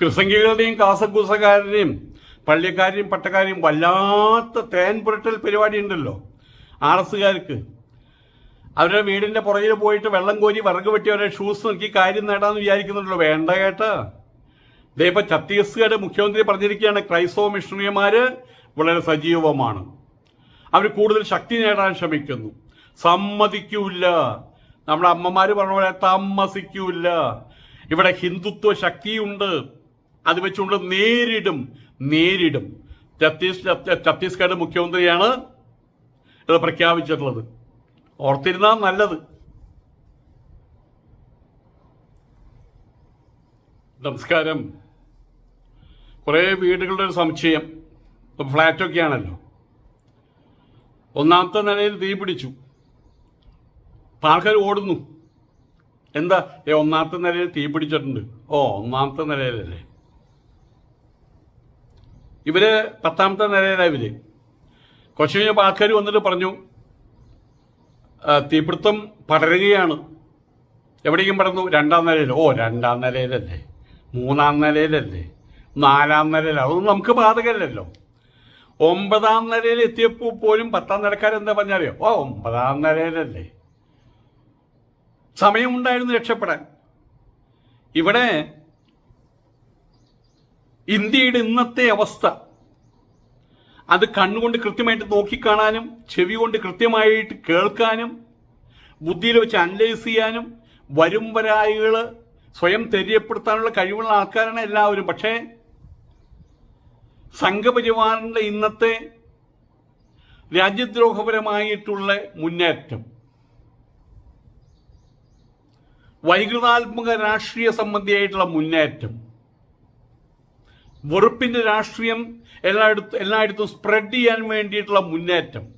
ക്രിസംഗികളുടെയും കാസക്കൂസക്കാരുടെയും പള്ളിക്കാരെയും പട്ടക്കാരെയും വല്ലാത്ത തേൻ പുരട്ടൽ പരിപാടി ഉണ്ടല്ലോ ആർ എസ്സുകാർക്ക് അവരുടെ വീടിന്റെ പുറകിൽ പോയിട്ട് വെള്ളം കോരി വിറക് വെട്ടി അവരുടെ ഷൂസ് നോക്കി കാര്യം നേടാന്ന് വിചാരിക്കുന്നുണ്ടല്ലോ. വേണ്ട കേട്ടാ. ഇപ്പൊ ഛത്തീസ്ഗഡ് മുഖ്യമന്ത്രി പറഞ്ഞിരിക്കുകയാണ് ക്രൈസ്തവ മിഷണറിമാര് വളരെ സജീവമാണ്. അവർ കൂടുതൽ ശക്തി നേടാൻ ശ്രമിക്കുന്നു. സമ്മതിക്കൂല നമ്മുടെ അമ്മമാർ പറഞ്ഞ പോലെ താമസിക്കൂല ഇവിടെ ഹിന്ദുത്വ ശക്തിയുണ്ട്. അത് വെച്ചുകൊണ്ട് നേരിടും നേരിടും. ഛത്തീസ് ഛത്തീസ്ഗഡ് മുഖ്യമന്ത്രിയാണ് ഇത് പ്രഖ്യാപിച്ചിട്ടുള്ളത്. ഓർത്തിരുന്നാൽ നല്ലത്. നമസ്കാരം. കുറേ വീടുകളുടെ ഒരു സംശയം. ഇപ്പം ഫ്ലാറ്റൊക്കെ ആണല്ലോ ഒന്നാമത്തെ നിലയിൽ തീ പിടിച്ചു. ആൾക്കാർ ഓടുന്നു. എന്താ? ഏ ഒന്നാമത്തെ നിലയിൽ തീ പിടിച്ചിട്ടുണ്ട്. ഓ ഒന്നാമത്തെ നിലയിലല്ലേ? ഇവർ പത്താമത്തെ നിലയിലായി ഇവർ. കുറച്ച് കഴിഞ്ഞപ്പോൾ ആൾക്കാർ വന്നിട്ട് പറഞ്ഞു തീപിടുത്തം പടരുകയാണ്. എവിടേക്കും പടർന്നു? രണ്ടാം നിലയിൽ ഓ രണ്ടാം നിലയിലല്ലേ മൂന്നാം നിലയിലല്ലേ നാലാം നിലയിൽ അതൊന്നും നമുക്ക് ബാധകമല്ലല്ലോ ഒമ്പതാം നിലയിൽ എത്തിയപ്പോൾ പോലും പത്താം നിലക്കാരെന്താ പറഞ്ഞറിയോ? ഓ ഒമ്പതാം നിലയിലല്ലേ സമയമുണ്ടായിരുന്നു രക്ഷപ്പെടാൻ. ഇവിടെ ഇന്ത്യയുടെ ഇന്നത്തെ അവസ്ഥ. അത് കണ്ണുകൊണ്ട് കൃത്യമായിട്ട് നോക്കിക്കാണാനും ചെവി കൊണ്ട് കൃത്യമായിട്ട് കേൾക്കാനും ബുദ്ധിയിൽ വെച്ച് അനലൈസ് ചെയ്യാനും വരും വരായികൾ സ്വയം തെര്യപ്പെടുത്താനുള്ള കഴിവുള്ള ആൾക്കാരാണ് എല്ലാവരും. പക്ഷേ സംഘപരിവാറിന്റെ ഇന്നത്തെ രാജ്യദ്രോഹപരമായിട്ടുള്ള മുന്നേറ്റം. വൈകൃതാത്മക രാഷ്ട്രീയ സംബന്ധിയായിട്ടുള്ള മുന്നേറ്റം. വെറുപ്പിന്റെ രാഷ്ട്രീയം എല്ലായിടത്തും എല്ലായിടത്തും സ്പ്രെഡ് ചെയ്യാൻ വേണ്ടിയിട്ടുള്ള മുന്നേറ്റം.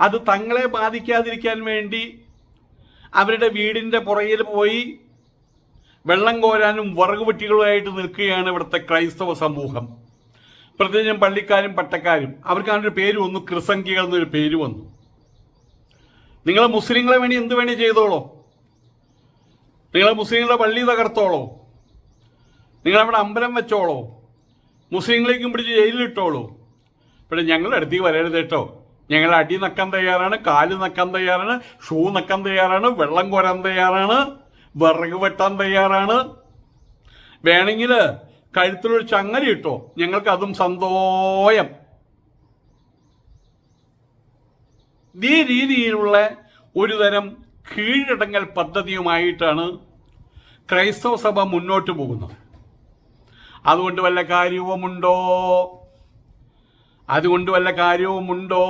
അത് തങ്ങളെ ബാധിക്കാതിരിക്കാൻ വേണ്ടി അവരുടെ വീടിന്റെ പുറകിൽ പോയി വെള്ളം കോരാനും വറകുപെട്ടികളുമായിട്ട് നിൽക്കുകയാണ് ഇവിടുത്തെ ക്രൈസ്തവ സമൂഹം. പ്രത്യേകിച്ചും പള്ളിക്കാരും പട്ടക്കാരും. അവർക്ക് അവരുടെ പേര് വന്നു. ക്രിസംഖികൾ എന്നൊരു പേര് വന്നു. നിങ്ങൾ മുസ്ലിങ്ങളെ വേണ്ടി എന്ത് വേണി ചെയ്തോളോ. നിങ്ങൾ മുസ്ലിങ്ങളുടെ പള്ളി തകർത്തോളോ. നിങ്ങളവിടെ അമ്പലം വെച്ചോളോ. മുസ്ലിങ്ങളേക്കും പിടിച്ച് ജയിലിലിട്ടോളൂ. പക്ഷെ ഞങ്ങളുടെ അടുത്തേക്ക് വരരുത് കേട്ടോ. ഞങ്ങൾ അടി നക്കാൻ തയ്യാറാണ് കാൽ നക്കാൻ തയ്യാറാണ് ഷൂ നക്കാൻ തയ്യാറാണ് വെള്ളം കോരാൻ തയ്യാറാണ് വിറക് വെട്ടാൻ തയ്യാറാണ്. വേണമെങ്കിൽ കഴുത്തിലൊരു ചങ്ങല ഇട്ടോ. ഞങ്ങൾക്ക് അതും സന്തോയം ഈ രീതിയിലുള്ള ഒരു തരം കീഴടങ്ങൽ പദ്ധതിയുമായിട്ടാണ് ക്രൈസ്തവ സഭ മുന്നോട്ട് പോകുന്നത്. അതുകൊണ്ട് വല്ല കാര്യവുമുണ്ടോ? അതുകൊണ്ട് വല്ല കാര്യവുമുണ്ടോ?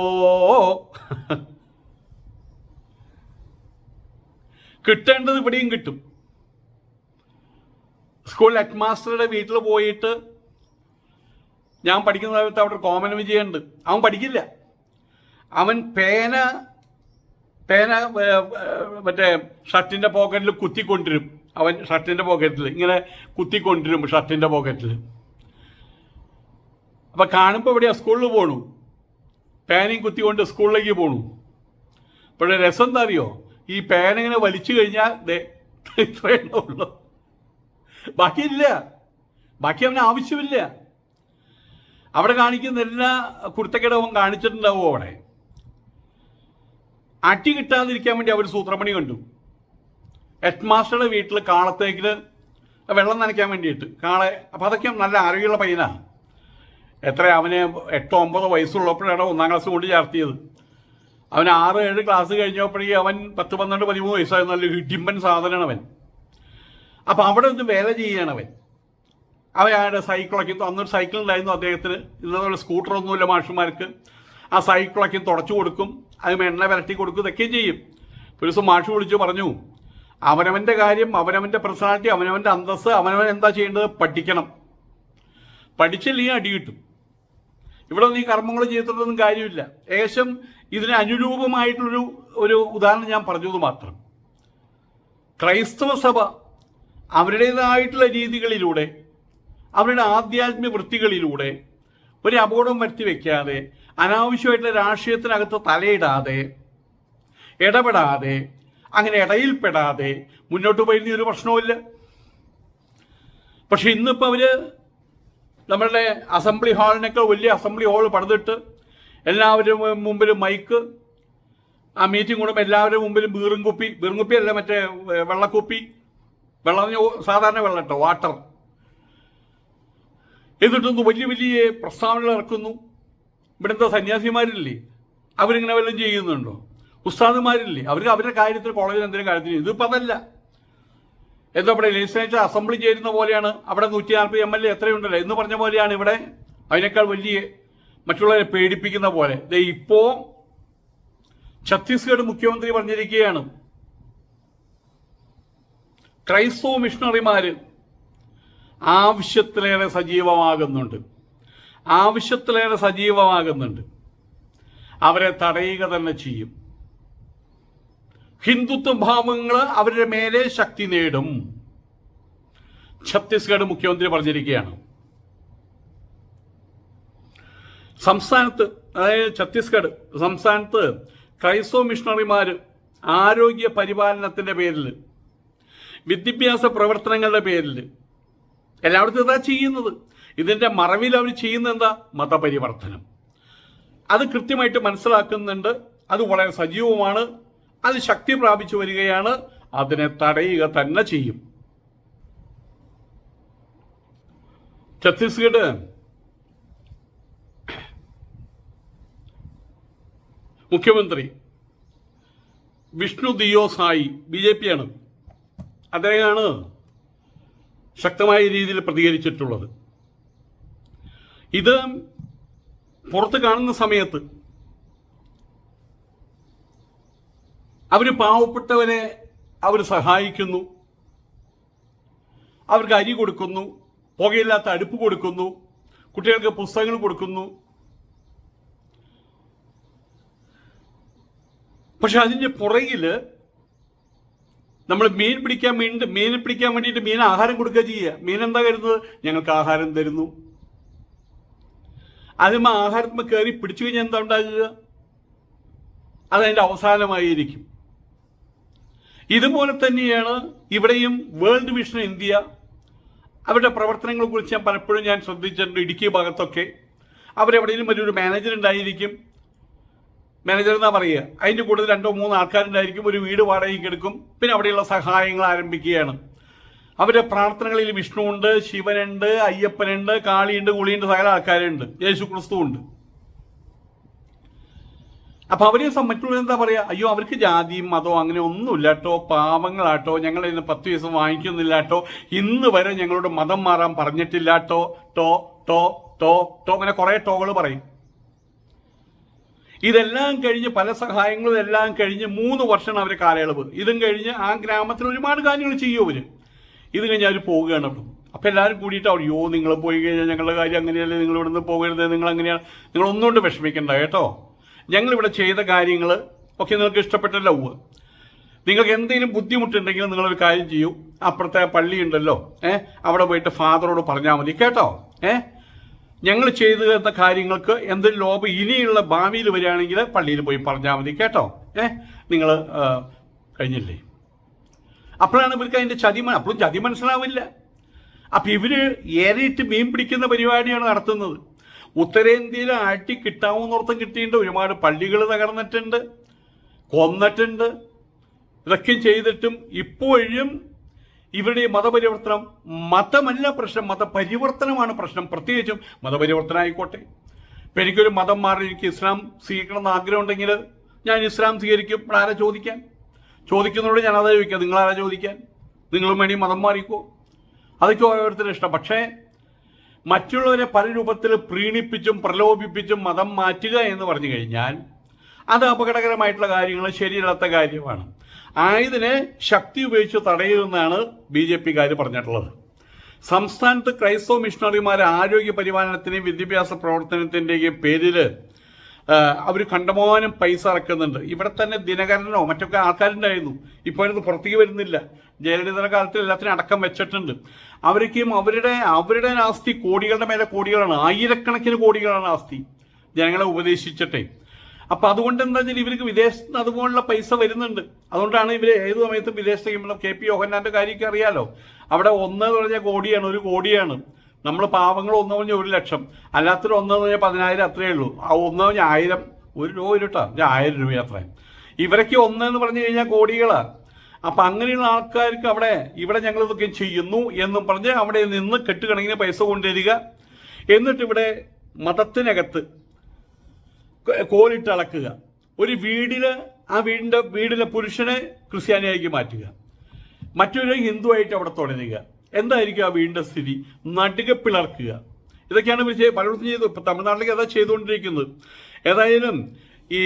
കിട്ടേണ്ടത് ഇവിടെയും കിട്ടും. സ്കൂൾ ഹെഡ് മാസ്റ്ററുടെ വീട്ടിൽ പോയിട്ട് ഞാൻ പഠിക്കുന്ന സമയത്ത് അവിടെ കോമൻ വിജയുണ്ട്. അവൻ പഠിക്കില്ല. അവൻ പേന പേന മറ്റേ ഷർട്ടിന്റെ പോക്കറ്റിൽ കുത്തിക്കൊണ്ടിരും. അവൻ ഷർട്ടിന്റെ പോക്കറ്റിൽ ഇങ്ങനെ കുത്തിക്കൊണ്ടിരും ഷർട്ടിന്റെ പോക്കറ്റിൽ അപ്പം കാണുമ്പോൾ എവിടെയാ? സ്കൂളിൽ പോണു. പേനയും കുത്തിക്കൊണ്ട് സ്കൂളിലേക്ക് പോണു. പക്ഷേ രസം എന്താ അറിയോ ഈ പേന ഇങ്ങനെ വലിച്ചു കഴിഞ്ഞാൽ ഇത്രയേ ബാക്കിയില്ല. ബാക്കി അവന് ആവശ്യമില്ല. അവിടെ കാണിക്കുന്ന എല്ലാ കുരുത്തക്കേടവും കാണിച്ചിട്ടുണ്ടാവും അവിടെ. അട്ടി കിട്ടാതിരിക്കാൻ വേണ്ടി അവർ സൂത്രമണി കണ്ടു. ഹെഡ് മാസ്റ്ററുടെ വീട്ടിൽ കാളത്തേക്ക് വെള്ളം നനയ്ക്കാൻ വേണ്ടിയിട്ട്. കാളെ അപ്പം അതൊക്കെ നല്ല ആരോഗ്യമുള്ള പയ്യനാണ് എത്ര അവന് എട്ടോ ഒമ്പതോ വയസ്സുള്ളപ്പോഴാണ് ഒന്നാം ക്ലാസ് കൊണ്ട് ചേർത്തിയത്. അവൻ ആറ് ഏഴ് ക്ലാസ് കഴിഞ്ഞപ്പോഴേക്കും അവൻ പത്ത് പന്ത്രണ്ട് പതിമൂന്ന് വയസ്സായ നല്ല ഇടിമ്പൻ സാധനമാണ് അവൻ. അപ്പം അവിടെ ഒന്ന് വേല ചെയ്യാണ് അവൻ. അയാളുടെ സൈക്കിളൊക്കെ അന്നൊരു സൈക്കിൾ ഉണ്ടായിരുന്നു അദ്ദേഹത്തിന്. ഇന്നതുപോലെ സ്കൂട്ടറൊന്നുമില്ല മാഷുമാർക്ക്. ആ സൈക്കിളൊക്കെ തുടച്ചു കൊടുക്കും. അതിന് എണ്ണ വരട്ടി കൊടുക്കും. ഇതൊക്കെയും ചെയ്യും. ഒരു ദിവസം മാഷ് വിളിച്ചു പറഞ്ഞു അവനവന്റെ കാര്യം അവനവന്റെ പേഴ്സണാലിറ്റി അവനവന്റെ അന്തസ്സ് അവനവൻ എന്താ ചെയ്യേണ്ടത് പഠിക്കണം. പഠിച്ചില്ലെങ്കിൽ അടി കിട്ടും. ഇവിടെ നീ കർമ്മങ്ങൾ ചെയ്തിട്ടൊന്നും കാര്യമില്ല. ഏകദേശം ഇതിന് അനുരൂപമായിട്ടുള്ളൊരു ഒരു ഉദാഹരണം ഞാൻ പറഞ്ഞത് മാത്രം. ക്രൈസ്തവ സഭ അവരുടേതായിട്ടുള്ള രീതികളിലൂടെ അവരുടെ ആധ്യാത്മിക വൃത്തികളിലൂടെ ഒരു അപകടം വരുത്തി വെക്കാതെ അനാവശ്യമായിട്ടുള്ള രാഷ്ട്രീയത്തിനകത്ത് തലയിടാതെ ഇടപെടാതെ അങ്ങനെ ഇടയിൽപ്പെടാതെ മുന്നോട്ട് പോയിരുന്ന ഒരു പ്രശ്നവുമില്ല. പക്ഷെ ഇന്നിപ്പോൾ അവർ നമ്മളുടെ അസംബ്ലി ഹാളിനൊക്കെ വലിയ അസംബ്ലി ഹാൾ പണിതിട്ട് എല്ലാവരും മുമ്പിൽ മൈക്ക് ആ മീറ്റിംഗ് കൂടുമ്പോൾ എല്ലാവരും മുമ്പിലും ബീറും കുപ്പി ബീറും കുപ്പി അല്ല മറ്റേ വെള്ളക്കുപ്പി വെള്ളം സാധാരണ വെള്ളം കേട്ടോ വാട്ടർ എന്നിട്ടൊന്ന് വലിയ വലിയ പ്രസ്താവനകൾ ഇറക്കുന്നു. ഇവിടുത്തെ സന്യാസിമാരില്ലേ? അവരിങ്ങനെ വല്ലതും ചെയ്യുന്നുണ്ടോ? ഉസ്താദുമാരില്ലേ? അവർ അവരുടെ കാര്യത്തിൽ കോളേജിൽ എന്തെങ്കിലും കാര്യത്തിൽ ഇതിപ്പോൾ അതല്ല. എന്താ പറയുക ലെജിസ്ലേച്ചർ അസംബ്ലി ചേരുന്ന പോലെയാണ്. അവിടെ നൂറ്റി നാൽപ്പത് എം എൽ എ എത്രയുണ്ടല്ലോ? എന്ന് പറഞ്ഞ പോലെയാണ് ഇവിടെ. അതിനേക്കാൾ വലിയ മറ്റുള്ളവരെ പേടിപ്പിക്കുന്ന പോലെ. ഇപ്പോ ഛത്തീസ്ഗഡ് മുഖ്യമന്ത്രി പറഞ്ഞിരിക്കുകയാണ്. ക്രൈസ്തവ മിഷണറിമാര് ആവശ്യത്തിലേറെ സജീവമാകുന്നുണ്ട്. ആവശ്യത്തിലേറെ സജീവമാകുന്നുണ്ട്. അവരെ തടയുക തന്നെ ചെയ്യും. ഹിന്ദുത്വ ഭാവങ്ങൾ അവരുടെ മേലെ ശക്തി നേടും. ഛത്തീസ്ഗഡ് മുഖ്യമന്ത്രി പറഞ്ഞിരിക്കുകയാണ്. സംസ്ഥാനത്ത് അതായത് ഛത്തീസ്ഗഡ് സംസ്ഥാനത്ത് ക്രൈസ്തവ മിഷണറിമാർ ആരോഗ്യ പരിപാലനത്തിന്റെ പേരിൽ വിദ്യാഭ്യാസ പ്രവർത്തനങ്ങളുടെ പേരിൽ എല്ലായിടത്തും ഇതാ ചെയ്യുന്നത്. ഇതിന്റെ മറവിൽ അവർ ചെയ്യുന്ന എന്താ മതപരിവർത്തനം. അത് കൃത്യമായിട്ട് മനസ്സിലാക്കുന്നുണ്ട്. അത് വളരെ സജീവമാണ്. അത് ശക്തി പ്രാപിച്ചു വരികയാണ് അതിനെ തടയുക തന്നെ ചെയ്യും. ഛത്തീസ്ഗഡ്. മുഖ്യമന്ത്രി Vishnu Deo Sai B J P ആണ് അദ്ദേഹമാണ് ശക്തമായ രീതിയിൽ പ്രതികരിച്ചിട്ടുള്ളത്. ഇത് പുറത്ത് കാണുന്ന സമയത്ത് അവർ പാവപ്പെട്ടവരെ അവർ സഹായിക്കുന്നു. അവർക്ക് അരി കൊടുക്കുന്നു പുകയില്ലാത്ത അടുപ്പ് കൊടുക്കുന്നു കുട്ടികൾക്ക് പുസ്തകങ്ങൾ കൊടുക്കുന്നു. പക്ഷെ അതിന്റെ പുറകിൽ നമ്മൾ മീൻ പിടിക്കാൻ മീൻ മീൻ പിടിക്കാൻ വേണ്ടിയിട്ട് മീൻ ആഹാരം കൊടുക്കുക ചെയ്യുക. മീൻ എന്താ കരുതുന്നത്? ഞങ്ങൾക്ക് ആഹാരം തരുന്നു. അതിന് ആഹാരത്തിന് കയറി പിടിച്ചു കഴിഞ്ഞാൽ എന്താ ഉണ്ടാകുക? അതതിന്റെ അവസാനമായിരിക്കും. ഇതുപോലെ തന്നെയാണ് ഇവിടെയും വേൾഡ് വിഷൻ ഇന്ത്യ അവരുടെ പ്രവർത്തനങ്ങളെ കുറിച്ച് ഞാൻ പലപ്പോഴും ഞാൻ ശ്രദ്ധിച്ചിട്ടുണ്ട് ഇടുക്കി ഭാഗത്തൊക്കെ. അവരെവിടെയും വലിയൊരു മാനേജർ ഉണ്ടായിരിക്കും. മാനേജർ എന്നാ പറയുക? അതിന്റെ കൂടുതൽ രണ്ടോ മൂന്നോ ആൾക്കാരുണ്ടായിരിക്കും. ഒരു വീട് വാടകയ്ക്ക് എടുക്കും. പിന്നെ അവിടെയുള്ള സഹായങ്ങൾ ആരംഭിക്കുകയാണ്. അവരുടെ പ്രാർത്ഥനകളിൽ വിഷ്ണുവുണ്ട് ശിവനുണ്ട് അയ്യപ്പനുണ്ട് കാളിയുണ്ട് കുളിയുണ്ട് സകല ആൾക്കാരുണ്ട്. യേശു ക്രിസ്തു ഉണ്ട്. അപ്പൊ അവരെ മറ്റുള്ളവർ എന്താ പറയാ? അയ്യോ അവർക്ക് ജാതിയും മതവും അങ്ങനെ ഒന്നുമില്ല കേട്ടോ പാവങ്ങളാട്ടോ ഞങ്ങൾ ഇന്ന് പത്ത് ദിവസം വാങ്ങിക്കുന്നില്ല കേട്ടോ ഇന്ന് വരെ ഞങ്ങളോട് മതം മാറാൻ പറഞ്ഞിട്ടില്ല കേട്ടോ ടോ ടോ ടോ ടോ അങ്ങനെ കുറെ ടോകൾ പറയും. ഇതെല്ലാം കഴിഞ്ഞ് പല സഹായങ്ങളും എല്ലാം കഴിഞ്ഞ് മൂന്ന് വർഷമാണ് അവർ കാലയളവ്. ഇതും കഴിഞ്ഞ് ആ ഗ്രാമത്തിൽ ഒരുപാട് കാര്യങ്ങൾ ചെയ്യും അവർ. ഇത് കഴിഞ്ഞ് അവർ പോവുകയാണ് അവിടെ. അപ്പൊ എല്ലാവരും കൂടിയിട്ട് അവർ യോ നിങ്ങൾ പോയി കഴിഞ്ഞാൽ ഞങ്ങളുടെ കാര്യം അങ്ങനെയല്ലേ? നിങ്ങൾ ഇവിടുന്ന് പോകരുത് നിങ്ങൾ അങ്ങനെയാണ് നിങ്ങൾ ഒന്നുകൊണ്ട് വിഷമിക്കണ്ട കേട്ടോ? ഞങ്ങൾ ഇവിടെ ചെയ്ത കാര്യങ്ങൾ ഒക്കെ നിങ്ങൾക്ക് ഇഷ്ടപ്പെട്ടല്ലോ നിങ്ങൾക്ക് എന്തെങ്കിലും ബുദ്ധിമുട്ടുണ്ടെങ്കിൽ നിങ്ങളൊരു കാര്യം ചെയ്യൂ. അപ്പുറത്തെ പള്ളി ഉണ്ടല്ലോ ഏഹ് അവിടെ പോയിട്ട് ഫാദറോട് പറഞ്ഞാൽ മതി കേട്ടോ ഏഹ് ഞങ്ങൾ ചെയ്തു തന്ന കാര്യങ്ങൾക്ക് എന്തൊരു ലോഭം ഇനിയുള്ള ഭാവിയിൽ വരികയാണെങ്കിൽ പള്ളിയിൽ പോയി പറഞ്ഞാൽ മതി കേട്ടോ ഏ? നിങ്ങൾ കഴിഞ്ഞില്ലേ? അപ്പോഴാണ് ഇവർക്ക് അതിന്റെ ചതി അപ്പോഴും ചതി മനസ്സിലാവില്ല. അപ്പം ഇവർ ഏറിയിട്ട് മീൻ പിടിക്കുന്ന പരിപാടിയാണ് നടത്തുന്നത്. ഉത്തരേന്ത്യയിൽ ആട്ടി കിട്ടാവുന്നോർത്തം കിട്ടിയിട്ടുണ്ട്. ഒരുപാട് പള്ളികൾ തകർന്നിട്ടുണ്ട്. കൊന്നിട്ടുണ്ട്. ഇതൊക്കെ ചെയ്തിട്ടും ഇപ്പോഴും ഇവരുടെ മതപരിവർത്തനം മതമല്ല പ്രശ്നം മതപരിവർത്തനമാണ് പ്രശ്നം. പ്രത്യേകിച്ചും മതപരിവർത്തനം ആയിക്കോട്ടെ. ഇപ്പം എനിക്കൊരു മതം മാറി എനിക്ക് ഇസ്ലാം സ്വീകരിക്കണം എന്ന് ആഗ്രഹം ഉണ്ടെങ്കിൽ ഞാൻ ഇസ്ലാം സ്വീകരിക്കും. ആരാ ചോദിക്കാൻ? ചോദിക്കുന്നതോട് ഞാൻ അതാ ചോദിക്കാം നിങ്ങൾ ആരാ ചോദിക്കാൻ? നിങ്ങളും വേണ്ടി മതം മാറിക്കോ. അതൊക്കെ ഓരോരുത്തരുടെ ഇഷ്ടം. പക്ഷേ മറ്റുള്ളവരെ പല രൂപത്തിൽ പ്രീണിപ്പിച്ചും പ്രലോഭിപ്പിച്ചും മതം മാറ്റുക എന്ന് പറഞ്ഞു കഴിഞ്ഞാൽ അത് അപകടകരമായിട്ടുള്ള കാര്യങ്ങൾ ശരിയല്ലാത്ത കാര്യമാണ്. ആയതിനെ ശക്തി ഉപയോഗിച്ച് തടയുമെന്നാണ് ബി ജെ പിക്കാർ പറഞ്ഞിട്ടുള്ളത്. സംസ്ഥാനത്ത് ക്രൈസ്തവ മിഷണറിമാർ ആരോഗ്യ പരിപാലനത്തിന്റെയും വിദ്യാഭ്യാസ പ്രവർത്തനത്തിന്റെയും പേരിൽ അവർ കണ്ടമാനം പൈസ ഇറക്കുന്നുണ്ട് ഇവിടെ തന്നെ ദിനകരനോ മറ്റൊക്കെ ആൾക്കാരുണ്ടായിരുന്നു. ഇപ്പോഴൊന്നും പുറത്തേക്ക് വരുന്നില്ല. ജയലളിതയുടെ കാലത്ത് എല്ലാത്തിനും അടക്കം വെച്ചിട്ടുണ്ട്. അവർക്കും അവരുടെ അവരുടെ ആസ്തി കോടികളുടെ മേലെ കോടികളാണ്. ആയിരക്കണക്കിന് കോടികളാണ് ആസ്തി. ജനങ്ങളെ ഉപദേശിച്ചിട്ടേ. അപ്പൊ അതുകൊണ്ട് എന്താ വെച്ചാൽ ഇവർക്ക് വിദേശത്ത് നിന്ന് അതുപോലുള്ള പൈസ വരുന്നുണ്ട്. അതുകൊണ്ടാണ് ഇവർ ഏത് സമയത്തും വിദേശത്ത് കഴിയുമ്പോൾ കെ പി യോഹന്നാന്റെ കാര്യമൊക്കെ അറിയാലോ. അവിടെ ഒന്ന് എന്ന് പറഞ്ഞാൽ കോടിയാണ് ഒരു കോടിയാണ്. നമ്മൾ പാവങ്ങൾ ഒന്ന് പറഞ്ഞ ഒരു ലക്ഷം. അല്ലാത്തൊരു ഒന്ന് പറഞ്ഞ പതിനായിരം അത്രയേ ഉള്ളൂ. ആ ഒന്ന് പറഞ്ഞാൽ ആയിരം ഒരു രൂപ ഒരു ആയിരം രൂപ അത്രയും. ഇവരൊക്കെ ഒന്ന് എന്ന് പറഞ്ഞു കഴിഞ്ഞാൽ കോടികളാണ് അപ്പൊ അങ്ങനെയുള്ള ആൾക്കാർക്ക് അവിടെ ഇവിടെ ഞങ്ങൾ ഇതൊക്കെ ചെയ്യുന്നു എന്നും പറഞ്ഞ് അവിടെ നിന്ന് കെട്ടുകണക്കിന് പൈസ കൊണ്ടുവരിക. എന്നിട്ട് ഇവിടെ മതത്തിനകത്ത് കോലിട്ട് അളക്കുക. ഒരു വീടിന് ആ വീടിന്റെ വീടിലെ പുരുഷനെ ക്രിസ്ത്യാനിയാക്കി മാറ്റുക. മറ്റൊരു ഹിന്ദുവായിട്ട് അവിടെ തുടരുക. എന്തായിരിക്കും ആ വീടിന്റെ സ്ഥിതി? നടുക പിളർക്കുക. ഇതൊക്കെയാണ് പലയിടത്തും ചെയ്തു ഇപ്പൊ തമിഴ്നാട്ടിലേക്ക് അതാ ചെയ്തുകൊണ്ടിരിക്കുന്നത്. ഏതായാലും ഈ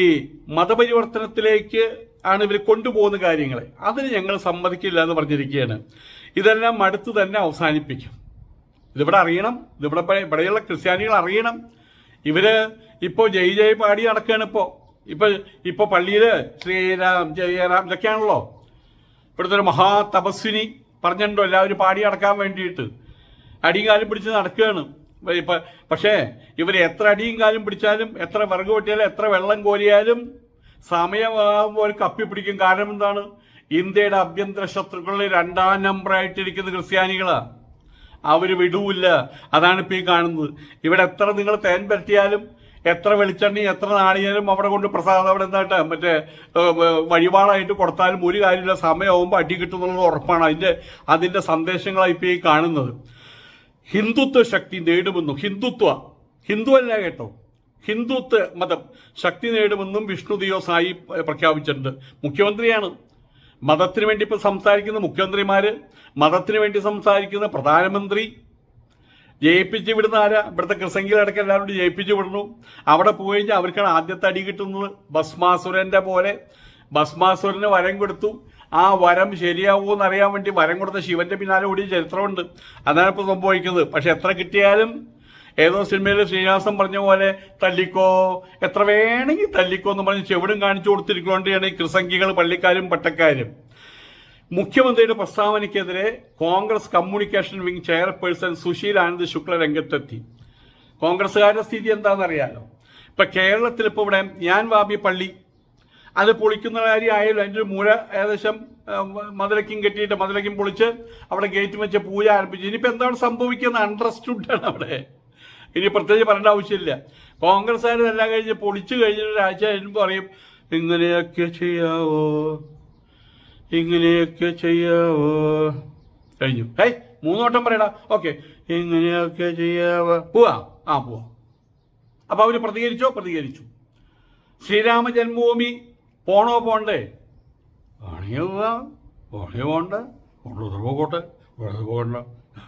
മതപരിവർത്തനത്തിലേക്ക് ആണ് ഇവർ കൊണ്ടുപോകുന്ന കാര്യങ്ങളെ. അതിന് ഞങ്ങൾ സമ്മതിക്കില്ല എന്ന് പറഞ്ഞിരിക്കുകയാണ്. ഇതെല്ലാം അടുത്ത് തന്നെ അവസാനിപ്പിക്കും. ഇതിവിടെ അറിയണം. ഇതിവിടെ ഇവിടെയുള്ള ക്രിസ്ത്യാനികൾ അറിയണം. ഇവർ ഇപ്പോൾ ജയ് ജയ് പാടി നടക്കുകയാണ് ഇപ്പോൾ ഇപ്പൊ ഇപ്പൊ പള്ളിയിൽ ശ്രീരാം ജയറാം ഇതൊക്കെയാണല്ലോ. ഇവിടുത്തെ ഒരു മഹാ തപസ്വിനി പറഞ്ഞിട്ടുണ്ടോ? എല്ലാവരും പാടി നടക്കാൻ വേണ്ടിയിട്ട്. അടിയും കാലും പിടിച്ച് നടക്കുകയാണ്. പക്ഷേ ഇവർ എത്ര അടിയും കാലം പിടിച്ചാലും എത്ര വിറക് പൊട്ടിയാലും എത്ര വെള്ളം കോരിയാലും സമയമാകുമ്പോൾ കപ്പി പിടിക്കും. കാരണം എന്താണ്? ഇന്ത്യയുടെ ആഭ്യന്തര ശത്രുക്കളിൽ രണ്ടാം നമ്പർ ആയിട്ടിരിക്കുന്ന ക്രിസ്ത്യാനികളാണ് അവർ വിടൂല്ല. അതാണ് ഇപ്പോൾ ഈ കാണുന്നത്. ഇവിടെ എത്ര നിങ്ങൾ തേൻ പരത്തിയാലും എത്ര വെളിച്ചെണ്ണി എത്ര നാണിയാലും അവിടെ കൊണ്ട് പ്രസാദം അവിടെ എന്തായിട്ട് മറ്റേ വഴിപാടായിട്ട് കൊടുത്താലും ഒരു കാര്യമില്ല. സമയമാകുമ്പോൾ അടി കിട്ടുന്നുള്ളത് ഉറപ്പാണ്. അതിന്റെ അതിന്റെ സന്ദേശങ്ങളായി ഇപ്പോൾ ഈ കാണുന്നത്. ഹിന്ദുത്വ ശക്തി നേടുമെന്നു? ഹിന്ദുത്വ. ഹിന്ദു അല്ല കേട്ടോ. ഹിന്ദുത്വ മതം ശക്തി നേടുമെന്നും വിഷ്ണുദിയോ സായി പ്രഖ്യാപിച്ചിട്ടുണ്ട്. മുഖ്യമന്ത്രിയാണ്. മതത്തിന് വേണ്ടി ഇപ്പൊ സംസാരിക്കുന്ന മുഖ്യമന്ത്രിമാര് മതത്തിന് വേണ്ടി സംസാരിക്കുന്ന പ്രധാനമന്ത്രി. ജയിപ്പിച്ച് വിടുന്ന ആരാ? ഇവിടുത്തെ ക്രിസംഗിലടക്കം എല്ലാവരും ജയിപ്പിച്ച് വിടുന്നു അവിടെ പോയി കഴിഞ്ഞാൽ അവർക്കാണ് ആദ്യത്തെ അടി കിട്ടുന്നത്. ഭസ്മാസുരന്റെ പോലെ. ഭസ്മാസുരന് വരം കൊടുത്തു. ആ വരം ശരിയാവുമോ എന്നറിയാൻ വേണ്ടി വരം കൊടുത്ത ശിവന്റെ പിന്നാലെ ഓടിയ ചരിത്രമുണ്ട്. അതാണ് ഇപ്പോൾ സംഭവിക്കുന്നത്. പക്ഷെ എത്ര കിട്ടിയാലും ഏതോ സിനിമയിൽ ശ്രീനിവാസം പറഞ്ഞ പോലെ തല്ലിക്കോ എത്ര വേണമെങ്കിൽ തല്ലിക്കോ എന്ന് പറഞ്ഞ് ചെവിടും കാണിച്ചു കൊടുത്തിരിക്കൊണ്ടാണ് ഈ ക്രിസംഗികൾ പള്ളിക്കാരും പട്ടക്കാരും. മുഖ്യമന്ത്രിയുടെ പ്രസ്താവനയ്ക്കെതിരെ Congress communication wing chairperson Sushil Anand Shukla രംഗത്തെത്തി. കോൺഗ്രസ്സുകാരുടെ സ്ഥിതി എന്താണെന്നറിയാലോ? ഇപ്പൊ കേരളത്തിൽ ഇപ്പോൾ ഇവിടെ ഞാൻ വാബി പള്ളി. അത് പൊളിക്കുന്ന കാര്യമായാലും അതിന്റെ ഒരു മൂല ഏകദേശം മതിലക്കും കെട്ടിയിട്ട് മതിലക്കും പൊളിച്ച് അവിടെ ഗേറ്റ് വെച്ച് പൂജ ആരംഭിച്ചു. ഇനിയിപ്പോൾ എന്താണ് സംഭവിക്കുന്നത്? അണ്ടർസ്റ്റുഡ് ആണ് അവിടെ. ഇനി പ്രത്യേകിച്ച് പറയേണ്ട ആവശ്യമില്ല. കോൺഗ്രസ്സുകാർ എല്ലാം കഴിഞ്ഞ് പൊളിച്ചു കഴിഞ്ഞിട്ട് ഒരാഴ്ച കഴിയുമ്പോൾ പറയും ഇങ്ങനെയൊക്കെ ചെയ്യാവോ? ഇങ്ങനെയൊക്കെ ചെയ്യാവോ? കഴിഞ്ഞു. ഏയ് മൂന്നോട്ടം പറയടാ. ഓക്കെ. ഇങ്ങനെയൊക്കെ ചെയ്യാവോ? പോവാ. ആ പോവാ. അപ്പൊ അവർ പ്രതികരിച്ചോ? പ്രതികരിച്ചു. ശ്രീരാമ ജന്മഭൂമി പോണോ പോണ്ടേ? പോണേ പോവാം. പോണേ പോണ്ട. പോണ്ടോ പോകട്ടെ പോകണ്ട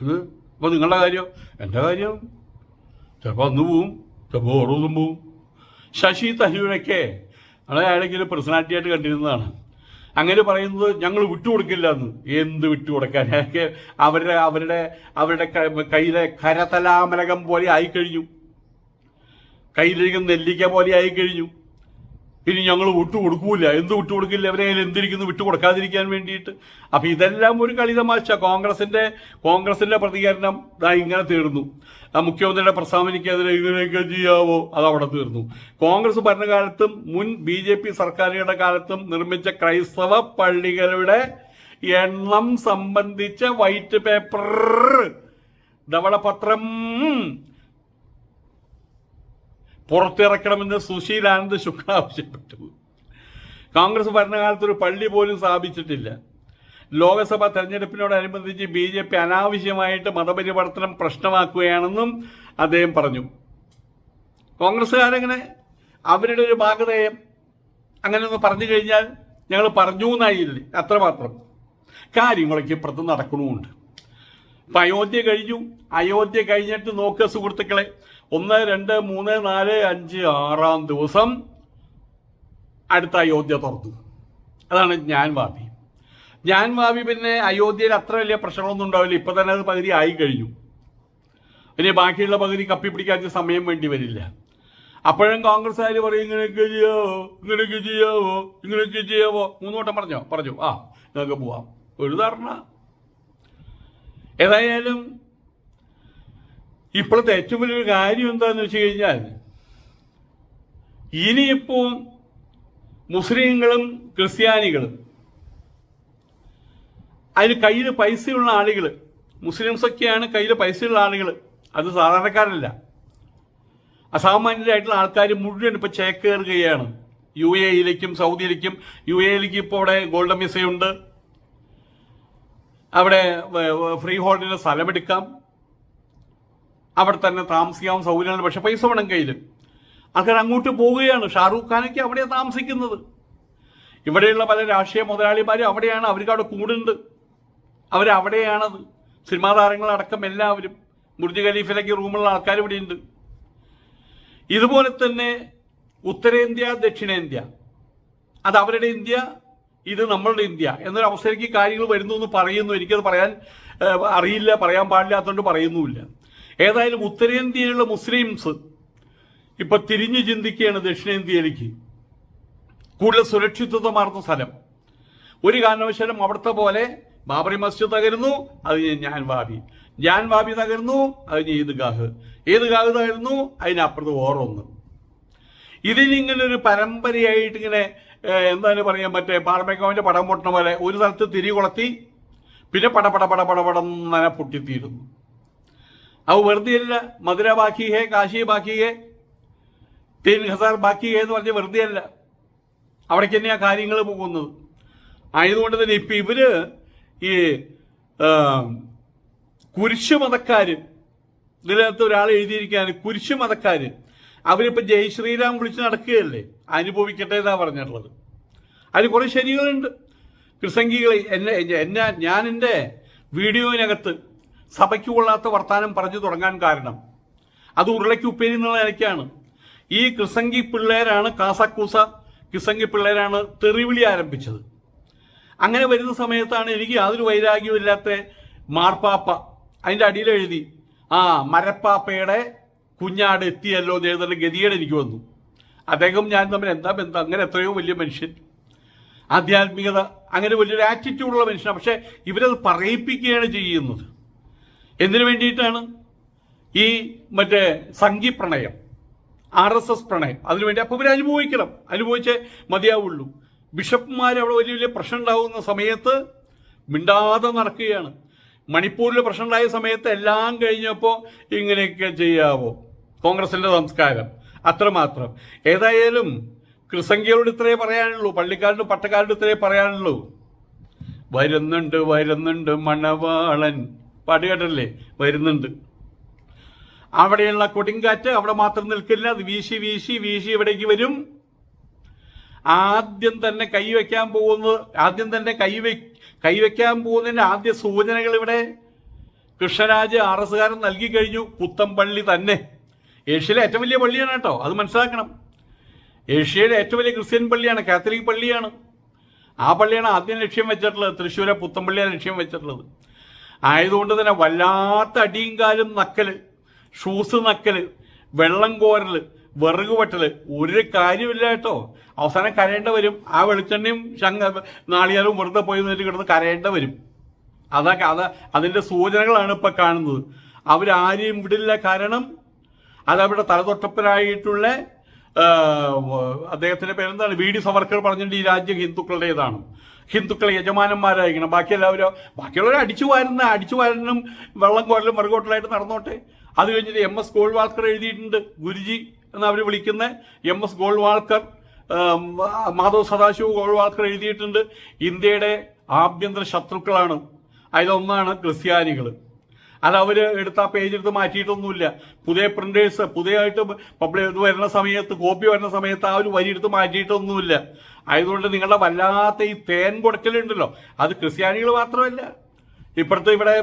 അത്. അപ്പൊ നിങ്ങളുടെ കാര്യം? എന്റെ കാര്യം? ചിലപ്പോൾ അന്ന് പോവും ചിലപ്പോൾ ഓരോ ദിവസം പോവും. ശശി തരൂരൊക്കെ നമ്മളെ ആരെങ്കിലും പേഴ്സണാലിറ്റി ആയിട്ട് കണ്ടിരുന്നതാണ്. അങ്ങനെ പറയുന്നത് ഞങ്ങൾ വിട്ടുകൊടുക്കില്ല എന്ന് എന്ത് വിട്ടുകൊടുക്കാൻ? ഒക്കെ അവരുടെ അവരുടെ അവരുടെ കയ്യിലെ കരതലാമലകം പോലെ ആയിക്കഴിഞ്ഞു. കയ്യിലിരിക്കുന്ന നെല്ലിക്ക പോലെ ആയിക്കഴിഞ്ഞു. ഇനി ഞങ്ങൾ വിട്ടുകൊടുക്കൂല. എന്ത് വിട്ടുകൊടുക്കില്ല? അവരെ എന്തിരിക്കുന്നു എന്തിരിക്കുന്നു? വിട്ടുകൊടുക്കാതിരിക്കാൻ വേണ്ടിയിട്ട്. അപ്പൊ ഇതെല്ലാം ഒരു കളി തമാശ. കോൺഗ്രസിന്റെ കോൺഗ്രസിന്റെ പ്രതികരണം ദാ ഇങ്ങനെ തീർന്നു. മുഖ്യമന്ത്രിയുടെ പ്രസ്താവനയ്ക്കെതിരെ ഇങ്ങനെയൊക്കെ ചെയ്യാവോ? അത് അവിടെ തീർന്നു. കോൺഗ്രസ് ഭരണകാലത്തും മുൻ ബി ജെ പി സർക്കാരുകളുടെ കാലത്തും നിർമ്മിച്ച ക്രൈസ്തവ പള്ളികളുടെ എണ്ണം സംബന്ധിച്ച വൈറ്റ് പേപ്പർ ധവളപത്രം പുറത്തിറക്കണമെന്ന് സുശീലാനന്ദ് ശുക്ല ആവശ്യപ്പെട്ടു. കോൺഗ്രസ് ഭരണകാലത്ത് ഒരു പള്ളി പോലും സ്ഥാപിച്ചിട്ടില്ല. ലോക്സഭാ തെരഞ്ഞെടുപ്പിനോടനുബന്ധിച്ച് ബി ജെ പി അനാവശ്യമായിട്ട് മതപരിവർത്തനം പ്രശ്നമാക്കുകയാണെന്നും അദ്ദേഹം പറഞ്ഞു. കോൺഗ്രസ്സുകാരങ്ങനെ അവരുടെ ഒരു ഭാഗതയം അങ്ങനെ ഒന്ന് പറഞ്ഞു കഴിഞ്ഞാൽ ഞങ്ങൾ പറഞ്ഞു എന്നായില്ലേ? അത്രമാത്രം. കാര്യങ്ങളൊക്കെ ഇപ്പുറത്ത് നടക്കണമുണ്ട്. ഇപ്പൊ അയോധ്യ കഴിഞ്ഞു. അയോധ്യ കഴിഞ്ഞിട്ട് നോക്കുക സുഹൃത്തുക്കളെ ഒന്ന് രണ്ട് മൂന്ന് നാല് അഞ്ച് ആറാം ദിവസം അടുത്ത അയോധ്യ തുറന്നു. അതാണ് ഞാൻ വാബി. ഞാൻ വാബി പിന്നെ അയോധ്യയിൽ അത്ര വലിയ പ്രശ്നങ്ങളൊന്നും ഉണ്ടാവില്ല. ഇപ്പൊ തന്നെ അത് പകുതി ആയി കഴിഞ്ഞു. പിന്നെ ബാക്കിയുള്ള പകുതി കപ്പി പിടിക്കാൻ സമയം വേണ്ടി വരില്ല. അപ്പോഴും കോൺഗ്രസ്സുകാർ പറയും ഇങ്ങനെയൊക്കെ ചെയ്യാവോ? ഇങ്ങനെയൊക്കെ ചെയ്യാവോ? ഇങ്ങനെയൊക്കെ ചെയ്യാവോ? മൂന്ന് വട്ടം പറഞ്ഞോ? പറഞ്ഞു. ആ നിങ്ങൾക്ക് പോവാം. ഒരു ധാരണ. ഏതായാലും ഇപ്പോഴത്തെ ഏറ്റവും വലിയൊരു കാര്യം എന്താന്ന് വെച്ച് കഴിഞ്ഞാൽ ഇനിയിപ്പോൾ മുസ്ലിങ്ങളും ക്രിസ്ത്യാനികളും അതിന് കയ്യിൽ പൈസയുള്ള ആളുകൾ മുസ്ലിംസൊക്കെയാണ് കയ്യിൽ പൈസയുള്ള ആളുകൾ അത് സാധാരണക്കാരല്ല അസാമാന്യരായിട്ടുള്ള ആൾക്കാർ മുഴുവൻ ഇപ്പോൾ ചേക്കേറുകയാണ് യു എയിലേക്കും സൗദിയിലേക്കും യു എയിലേക്ക് ഇപ്പോൾ അവിടെ ഗോൾഡൻ വിസയുണ്ട്. അവിടെ ഫ്രീ ഹോൾഡിന് സ്ഥലമെടുക്കാം. അവിടെ തന്നെ താമസിക്കാവുന്ന സൗകര്യമാണ് പക്ഷെ പൈസ വേണം കയ്യിൽ ആൾക്കാർ അങ്ങോട്ട് പോവുകയാണ്. ഷാറൂഖ് ഖാനൊക്കെ അവിടെയാണ് താമസിക്കുന്നത്. ഇവിടെയുള്ള പല രാഷ്ട്രീയ മുതലാളിമാരും അവിടെയാണ്. അവർക്ക് അവിടെ കൂടുണ്ട്. അവരവിടെയാണത്. സിനിമാ താരങ്ങളടക്കം എല്ലാവരും. മുർജി ഖലീഫിലേക്ക് റൂമുള്ള ആൾക്കാർ ഇവിടെയുണ്ട്. ഇതുപോലെ തന്നെ ഉത്തരേന്ത്യ ദക്ഷിണേന്ത്യ. അത് അവരുടെ ഇന്ത്യ ഇത് നമ്മളുടെ ഇന്ത്യ എന്നൊരു അവസ്ഥയിലേക്ക് കാര്യങ്ങൾ വരുന്നു എന്ന് പറയുന്നു. എനിക്കത് പറയാൻ അറിയില്ല പറയാൻ പാടില്ലാത്തതുകൊണ്ട് പറയുന്നുമില്ല. ഏതായാലും ഉത്തരേന്ത്യയിലുള്ള മുസ്ലിംസ് ഇപ്പൊ തിരിഞ്ഞു ചിന്തിക്കുകയാണ് ദക്ഷിണേന്ത്യയിലേക്ക്. കൂടുതൽ സുരക്ഷിതമാർന്ന സ്ഥലം. ഒരു കാരണവശാലും അവിടുത്തെ പോലെ ബാബറി മസ്ജിദ് തകരുന്നു അത് ഞാൻ വാബി. ഞാൻ വാബി തകരുന്നു അത് ഈദ്ഗാഹ്. ഈദ്ഗാഹ് തകരുന്നു അതിനപ്പുറത്ത് ഓറൊന്ന് ഇതിനിങ്ങനെ ഒരു പരമ്പരയായിട്ട് ഇങ്ങനെ എന്താണ് പറയാൻ മറ്റേ പാർമേക്കാവിന്റെ പടം പൊട്ടണ പോലെ ഒരു സ്ഥലത്ത് തിരി കൊളത്തി പിന്നെ പടപട പട പട പട പടം നന പൊട്ടിത്തീരുന്നു അത് വെറുതെയല്ല മധുര ബാക്കിയേ കാശി ബാക്കിയേ തീൻ ഹസാർ ബാക്കിയേ എന്ന് പറഞ്ഞ് വെറുതെയല്ല അവിടേക്ക് തന്നെയാണ് കാര്യങ്ങൾ പോകുന്നത്. ആയതുകൊണ്ട് തന്നെ ഇപ്പം ഇവർ ഈ കുരിശു മതക്കാര് ഇതിനകത്ത് ഒരാൾ എഴുതിയിരിക്കുകയാണ് കുരിശു മതക്കാര്. അവരിപ്പോൾ ജയ് ശ്രീരാം വിളിച്ച് നടക്കുകയല്ലേ? അനുഭവിക്കട്ടെ എന്നാ പറഞ്ഞിട്ടുള്ളത്. അതിൽ കുറേ ശരികളുണ്ട്. പ്രസംഗികൾ എന്നെ എന്നെ ഞാൻ എന്റെ വീഡിയോയിനകത്ത് സഭയ്ക്ക് കൊള്ളാത്ത വർത്താനം പറഞ്ഞു തുടങ്ങാൻ കാരണം അത് ഉരുളയ്ക്ക് ഉപ്പേരി എന്നുള്ള നിലയ്ക്കാണ്. ഈ ക്രിസംഗി പിള്ളേരാണ് കാസക്കൂസ ക്രിസംഗി പിള്ളേരാണ് തെറിവിളി ആരംഭിച്ചത്. അങ്ങനെ വരുന്ന സമയത്താണ് എനിക്ക് യാതൊരു വൈരാഗ്യമില്ലാത്ത മാർപ്പാപ്പ അതിന്റെ അടിയിൽ എഴുതി ആ മരപ്പാപ്പയുടെ കുഞ്ഞാട് എത്തിയല്ലോ എന്ന് എഴുതേണ്ട ഗതികേട് എനിക്ക് വന്നു. അദ്ദേഹം ഞാൻ തമ്മിൽ എന്താ ബന്ധം? അങ്ങനെ എത്രയോ വലിയ മനുഷ്യൻ. ആധ്യാത്മികത അങ്ങനെ വലിയൊരു ആറ്റിറ്റ്യൂഡുള്ള മനുഷ്യനാണ് പക്ഷേ ഇവരത് പറയിപ്പിക്കുകയാണ് ചെയ്യുന്നത്. എന്തിനു വേണ്ടിയിട്ടാണ്? ഈ മറ്റേ സംഘി പ്രണയം ആർ എസ് എസ് പ്രണയം അതിനുവേണ്ടി അപ്പോൾ ഇവർ അനുഭവിക്കണം. അനുഭവിച്ചേ മതിയാവുള്ളൂ. ബിഷപ്പുമാർ അവിടെ വലിയ വലിയ പ്രശ്നം ഉണ്ടാകുന്ന സമയത്ത് മിണ്ടാതെ നടക്കുകയാണ്. മണിപ്പൂരിൽ പ്രശ്നം ഉണ്ടായ സമയത്ത് എല്ലാം കഴിഞ്ഞപ്പോൾ ഇങ്ങനെയൊക്കെ ചെയ്യാവോ? കോൺഗ്രസിന്റെ സംസ്കാരം അത്രമാത്രം. ഏതായാലും കൃസംഖ്യയോട് ഇത്രേ പറയാനുള്ളൂ പള്ളിക്കാരുടെ പട്ടക്കാരുടെ ഇത്രേ പറയാനുള്ളൂ. വരുന്നുണ്ട് വരുന്നുണ്ട് മണവാളൻ. പാട്ട് കേട്ടല്ലേ വരുന്നുണ്ട്. അവിടെയുള്ള കൊടുങ്കാറ്റ് അവിടെ മാത്രം നിൽക്കില്ല. അത് വീശി വീശി വീശി ഇവിടേക്ക് വരും. ആദ്യം തന്നെ കൈവയ്ക്കാൻ പോകുന്നത് ആദ്യം തന്നെ കൈവെ കൈവയ്ക്കാൻ പോകുന്നതിന്റെ ആദ്യ സൂചനകൾ ഇവിടെ. കൃഷ്ണരാജ് ആർ എസ്കാരൻ നൽകി കഴിഞ്ഞു. പുത്തമ്പള്ളി തന്നെ. ഏഷ്യയിലെ ഏറ്റവും വലിയ പള്ളിയാണ് കേട്ടോ. അത് മനസ്സിലാക്കണം. ഏഷ്യയിലെ ഏറ്റവും വലിയ ക്രിസ്ത്യൻ പള്ളിയാണ് കാത്തലിക് പള്ളിയാണ്. ആ പള്ളിയാണ് ആദ്യം ലക്ഷ്യം വെച്ചിട്ടുള്ളത്. തൃശ്ശൂരെ പുത്തമ്പള്ളിയാണ് ലക്ഷ്യം വെച്ചിട്ടുള്ളത്. ആയതുകൊണ്ട് തന്നെ വല്ലാത്ത അടിയും കാലും നക്കൽ ഷൂസ് നക്കൽ വെള്ളം കോരൽ വിറക് വെട്ടൽ. ഒരു കാര്യമില്ല കേട്ടോ. അവസാനം കരയേണ്ട വരും. ആ വെളിച്ചെണ്ണയും ശങ്ക നാളികേരവും വെറുതെ പോയി നിന്നിട്ട് കിടന്ന് കരയേണ്ട വരും. അതൊക്കെ അത് അതിന്റെ സൂചനകളാണ് ഇപ്പൊ കാണുന്നത്. അവരാരെയും വിടില്ല കാരണം അതവിടെ തലതൊട്ടപ്പനായിട്ടുള്ള അദ്ദേഹത്തിന്റെ പേരെന്താണ്? വി ഡി സവർക്കർ പറഞ്ഞിട്ടുണ്ട് ഈ രാജ്യം ഹിന്ദുക്കളുടേതാണ്. ഹിന്ദുക്കളെ യജമാനന്മാരായിരിക്കണം. ബാക്കി എല്ലാവരും ബാക്കിയുള്ളവർ അടിച്ചു വാരുന്ന അടിച്ചു വാരനും വെള്ളം കോരലും മറുകോട്ടലായിട്ട് നടന്നോട്ടെ. അത് കഴിഞ്ഞിട്ട് എം എസ് ഗോൾവാൾക്കർ എഴുതിയിട്ടുണ്ട്. ഗുരുജി എന്ന് അവർ വിളിക്കുന്ന എം എസ് ഗോൾവാൾക്കർ മാധവ് സദാശിവ് ഗോൾവാൾക്കർ എഴുതിയിട്ടുണ്ട്. ഇന്ത്യയുടെ ആഭ്യന്തര ശത്രുക്കളാണ്. അതിലൊന്നാണ് ക്രിസ്ത്യാനികൾ അത് അവർ എടുത്ത ആ പേജ് എടുത്ത് മാറ്റിയിട്ടൊന്നുമില്ല. പുതിയ പ്രിന്റേഴ്സ് പുതിയതായിട്ട് പബ്ലിക് ഇത് വരുന്ന സമയത്ത് കോപ്പി വരുന്ന സമയത്ത് ആ ഒരു വരി എടുത്ത് മാറ്റിയിട്ടൊന്നുമില്ല. ആയതുകൊണ്ട് നിങ്ങളുടെ വല്ലാത്ത ഈ തേൻ കൊടുക്കലുണ്ടല്ലോ അത് ക്രിസ്ത്യാനികൾ മാത്രമല്ല. ഇപ്പോഴത്തെ ഇവിടെ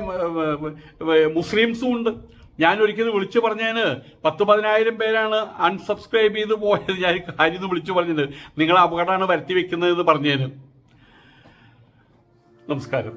മുസ്ലിംസും ഉണ്ട്. ഞാൻ ഒരിക്കലും വിളിച്ചു പറഞ്ഞതിന് പത്ത് പതിനായിരം പേരാണ് അൺസബ്സ്ക്രൈബ് ചെയ്ത് പോയത്. ഞാൻ കാര്യം വിളിച്ചു പറഞ്ഞത് നിങ്ങൾ അപകടമാണ് വരുത്തി വെക്കുന്നത് എന്ന് പറഞ്ഞതിന്. നമസ്കാരം.